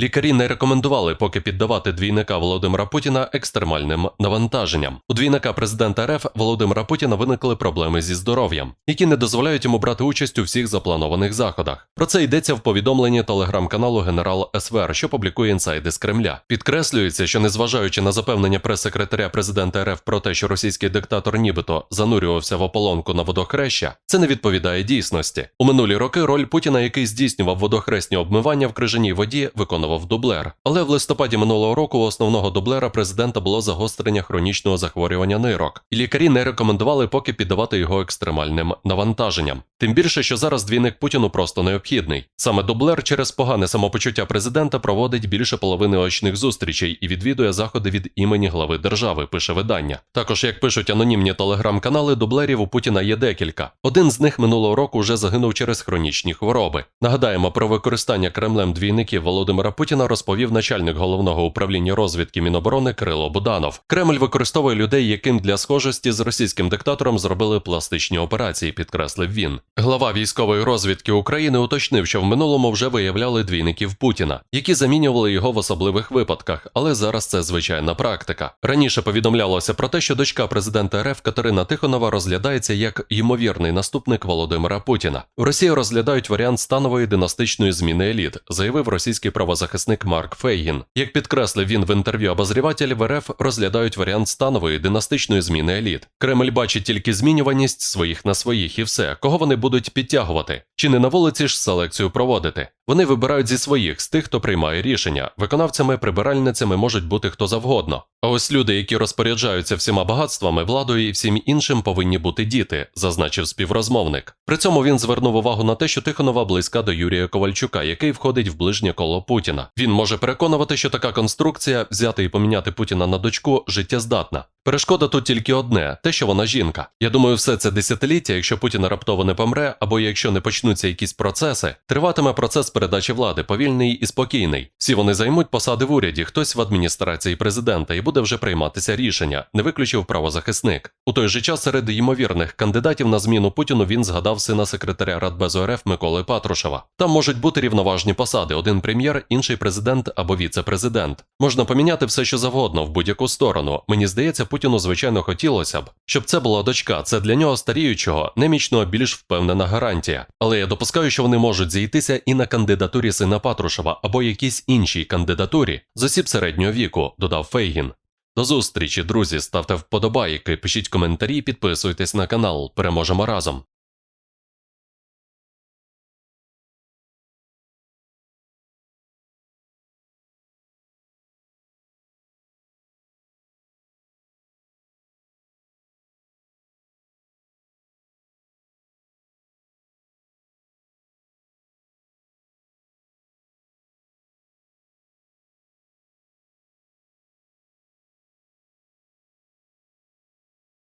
Лікарі не рекомендували поки піддавати двійника Володимира Путіна екстремальним навантаженням. У двійника президента РФ Володимира Путіна виникли проблеми зі здоров'ям, які не дозволяють йому брати участь у всіх запланованих заходах. Про це йдеться в повідомленні телеграм-каналу Генерал СВР, що публікує інсайди з Кремля. Підкреслюється, що незважаючи на запевнення прес-секретаря президента РФ про те, що російський диктатор нібито занурювався в ополонку на водохреща, це не відповідає дійсності. У минулі роки роль Путіна, який здійснював водохресні обмивання в крижаній воді, виконував дублер. Але в листопаді минулого року у основного дублера президента було загострення хронічного захворювання нирок, і лікарі не рекомендували поки піддавати його екстремальним навантаженням. Тим більше, що зараз двійник Путіну просто необхідний. Саме дублер через погане самопочуття президента проводить більше половини очних зустрічей і відвідує заходи від імені глави держави, пише видання. Також, як пишуть анонімні телеграм-канали, дублерів у Путіна є декілька. Один з них минулого року вже загинув через хронічні хвороби. Нагадаємо про використання Кремлем двійників Володимира Путіна розповів начальник головного управління розвідки Міноборони Кирило Буданов. Кремль використовує людей, яким для схожості з російським диктатором зробили пластичні операції, підкреслив він. Глава військової розвідки України уточнив, що в минулому вже виявляли двійників Путіна, які замінювали його в особливих випадках, але зараз це звичайна практика. Раніше повідомлялося про те, що дочка президента РФ Катерина Тихонова розглядається як ймовірний наступник Володимира Путіна. В Росії розглядають варіант станової династичної зміни еліт, заявив російський правозахисник Марк Фейгін. Як підкреслив він в інтерв'ю обозріватель, в РФ розглядають варіант станової династичної зміни еліт. Кремль бачить тільки змінюваність своїх на своїх і все, кого вони будуть підтягувати, чи не на вулиці ж селекцію проводити. Вони вибирають зі своїх, з тих, хто приймає рішення. Виконавцями, прибиральницями можуть бути хто завгодно. А ось люди, які розпоряджаються всіма багатствами, владою і всім іншим, повинні бути діти, зазначив співрозмовник. При цьому він звернув увагу на те, що Тихонова близька до Юрія Ковальчука, який входить в ближнє коло Путіна. Він може переконувати, що така конструкція взяти і поміняти Путіна на дочку життєздатна. Перешкода тут тільки одне те, що вона жінка. Я думаю, все це десятиліття, якщо Путін раптово не помре, або якщо не почнуться якісь процеси, триватиме процес передачі влади, повільний і спокійний. Всі вони займуть посади в уряді, хтось в адміністрації президента, і буде вже прийматися рішення, не виключив правозахисник. У той же час серед ймовірних кандидатів на зміну Путіну він згадав сина секретаря Радбезу РФ Миколи Патрушева. Там можуть бути рівноважні посади: один прем'єр, інший президент або віце-президент. Можна поміняти все, що завгодно в будь-яку сторону. Мені здається, Путіну звичайно хотілося б, щоб це була дочка. Це для нього старіючого, немічного більш впевнена гарантія. Але я допускаю, що вони можуть зійтися і на кандидатурі сина Патрушева або якійсь іншій кандидатурі з осіб середнього віку, додав Фейгін. До зустрічі, друзі. Ставте вподобайки, пишіть коментарі, підписуйтесь на канал. Переможемо разом.